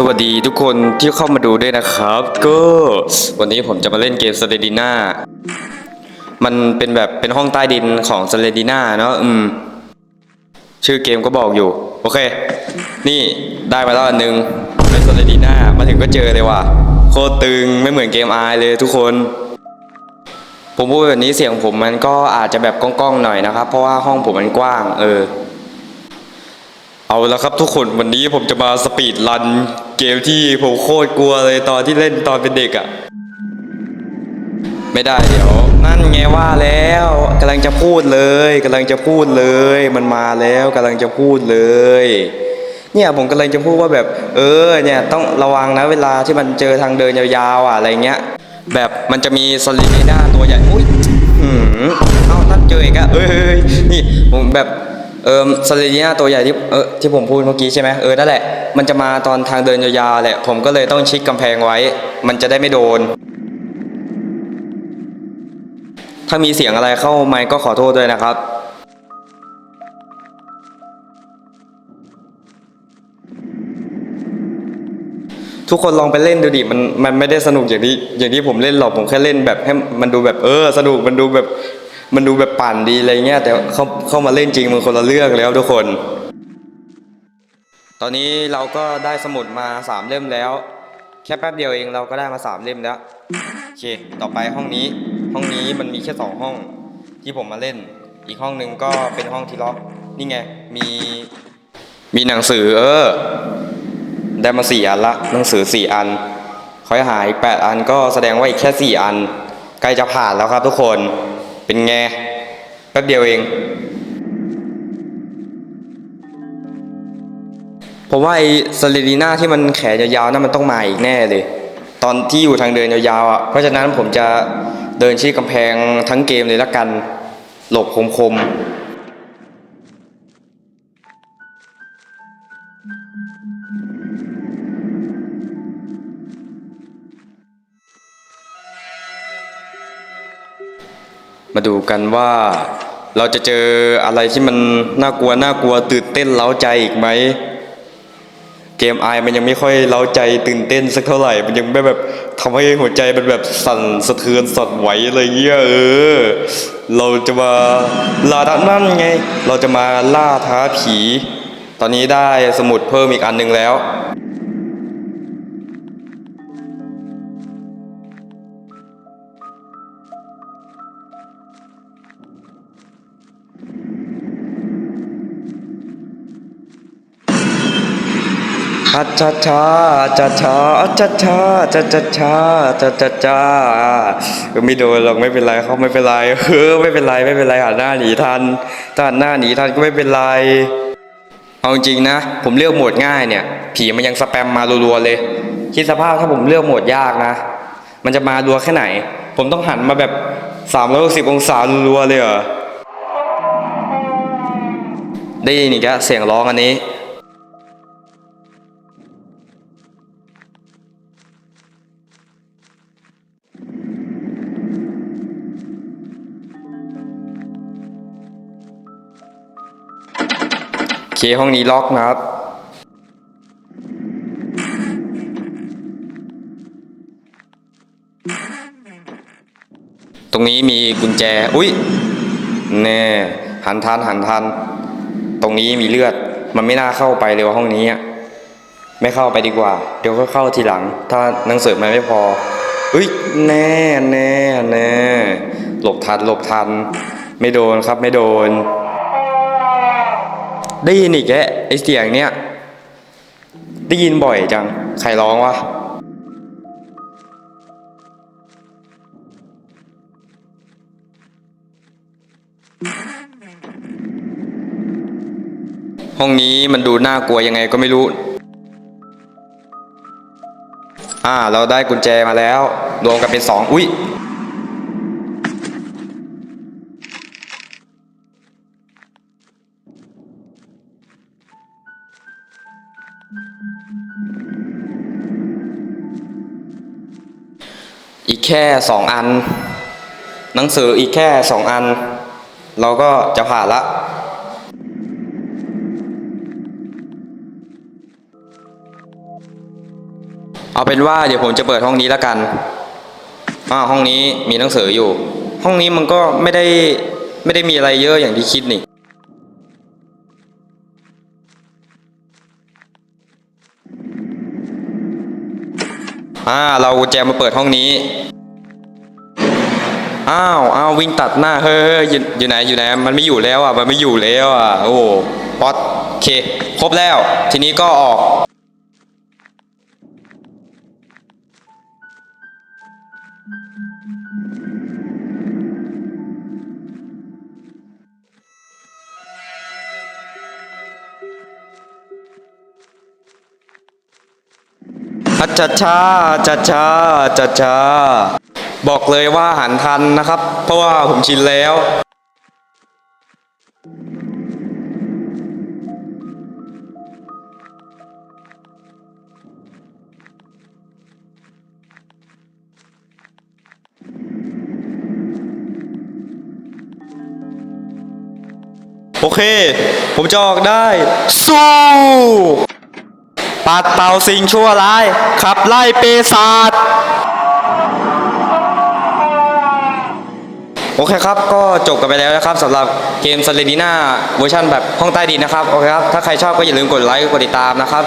สวัสดีทุกคนที่เข้ามาดูด้วยนะครับ ก็วันนี้ผมจะมาเล่นเกม s เ e ดีน่ามันเป็นแบบเป็นห้องใต้ดินของ s เ e ดีน่าเนาะอืม ชื่อเกมก็บอกอยู่ โอเค นี่ได้มาแล้วอันหนึง เป็น s เ e ดีน่ามาถึงก็เจอเลยว่ะ โคตรตึงไม่เหมือนเกมอายเลยทุกคน ผมพูดแบบนี้เสียงผมมันก็อาจจะแบบก้องๆหน่อยนะครับ เพราะว่าห้องผมมันกว้าง เออเอาละครับทุกคนวันนี้ผมจะมาสปีดรัน เกมที่ผมโคตรกลัวเลยตอนที่เล่นตอนเป็นเด็กอะ่ะ ไม่ได้เดี๋ยวนั่นไงว่าแล้วกำลังจะพูดเลยกำลังจะพูดเลย มันมาแล้วกำลังจะพูดเลย เนี่ยผมกำลังจะพูดว่าแบบ เออเนี่ยต้องระวังนะเวลาที่มันเจอทางเดินยาวๆอะอะไรเงี้ย แบบมันจะมีสลิดหน้าตัวใหญ่อุ้ยหืมเอ้านั่นเจออีกอะเอ้ยนี่ผมแบบ เออสลิน้าตัวใหญ่ที่เออที่ผมพูดเมื่อกี้ใช่ไหมเออนั่นแหละมันจะมาตอนทางเดินยาวๆแหละผมก็เลยต้องชิดกำแพงไว้ มันจะได้ไม่โดน ถ้ามีเสียงอะไรเข้าไมค์ก็ขอโทษด้วยนะครับ ทุกคนลองไปเล่นดูดิมันมันไม่ได้สนุกอย่างที่อย่างที่ผมเล่นหรอกผมแค่เล่นแบบให้มันดูแบบเออสนุกมันดูแบบ มันดูแบบปั่นดีอะไรเงี้ยแต่เข้าเข้ามาเล่นจริงมันคนละเรื่องแล้วทุกคน ตอนนี้เราก็ได้สมุดมาสามเล่มแล้ว แค่แป๊บเดียวเองเราก็ได้มาสามเล่มแล้วโอเค ต่อไปห้องนี้ ห้องนี้มันมีแค่สองห้องที่ผมมาเล่น อีกห้องหนึ่งก็เป็นห้องที่ล็อกนี่ไงมีมีหนังสือเออ ได้มาสี่อันละหนังสือสี่อันคอยหาอีกแปดอันก็แสดงว่าอีกแค่สี่อันใกล้จะผ่านแล้วครับทุกคน เป็นไงแป๊บเดียวเอง ผมว่าไอ้สลิดีน่าที่มันแขนยาวๆนั่นมันต้องมาอีกแน่เลย ตอนที่อยู่ทางเดินยาวๆอะ เพราะฉะนั้นผมจะเดินชี้กำแพงทั้งเกมเลยละกัน หลบคมๆ มาดูกันว่าเราจะเจออะไรที่มันน่ากลัวน่ากลัวตื่นเต้นเล้าใจอีกไหมเกมไอมันยังไม่ค่อยเล้าใจตื่นเต้นสักเท่าไหร่ มันยังไม่แบบทำให้หัวใจมันแบบสั่นสะเทือนสั่นไหวอะไรเงี้ยเออ เราจะมาล่าท้านั่นไง เราจะมาล่าท้าผี ตอนนี้ได้สมุดเพิ่มอีกอันหนึ่งแล้ว อาชาชาอาชาชาอาชาชาอาชาชาชาอาชาชาชาไม่โดนหรอกไม่เป็นไรเขาไม่เป็นไรเออไม่เป็นไรไม่เป็นไรหันหน้าหนีทันถ้าหันหน้าหนีทันก็ไม่เป็นไร เอาจริงนะ ผมเลือกโหมดง่ายเนี่ย ผีมันยังสแปมมารัวๆเลย คิดสภาพถ้าผมเลือกโหมดยากนะ มันจะมารัวแค่ไหน ผมต้องหันมาแบบ360องศารัวๆเลยเหรอได้ยินอีกแล้วเสียงร้องอันนี้ เคห้องนี้ล็อกนะครับ ตรงนี้มีกุญแจ อุ้ยแน่หันทันหันทัน ตรงนี้มีเลือด มันไม่น่าเข้าไปเลยว่าห้องนี้ ไม่เข้าไปดีกว่า เดี๋ยวก็เข้าทีหลัง ถ้าหนังสือมันไม่พออุ้ยแน่แน่แน่หลบทันหลบทัน ไม่โดนครับไม่โดน ได้ยินอีกแกไอเสียงเนี้ยได้ยินบ่อยจัง ใครร้องวะห้องนี้มันดูน่ากลัวยังไงก็ไม่รู้ อ่า เราได้กุญแจมาแล้ว รวมกันเป็นสอง อุ้ย อีกแค่สองอัน หนังสืออีกแค่สองอัน เราก็จะผ่านละเอาเป็นว่าเดี๋ยวผมจะเปิดห้องนี้แล้วกันอ่าห้องนี้มีหนังสืออยู่ ห้องนี้มันก็ไม่ได้ไม่ได้มีอะไรเยอะอย่างที่คิดนี่ อ่า เรากุญแจมาเปิดห้องนี้ อ้าวอ้าววิ่งตัดหน้า เฮ้ยยอยู่อยู่ไหนอยู่ไหน มันไม่อยู่แล้วอะ มันไม่อยู่แล้วอะ โอ้ป๊อตโอเค ครบแล้ว ทีนี้ก็ออก อัจฉชาอัจฉชาอัจฉชาบอกเลยว่าหันทันนะครับ เพราะว่าผมชินแล้วโอเค ผมจะออกได้ สู้ ปัดเป่าสิ่งชั่วร้าย ขับไล่เปศาจโอเคครับ ก็จบกันไปแล้วนะครับสำหรับเกมซาเลดีน่าเวอร์ชันแบบห้องใต้ดินนะครับ โอเคครับ ถ้าใครชอบก็อย่าลืมกดไลค์กดติดตามนะครับ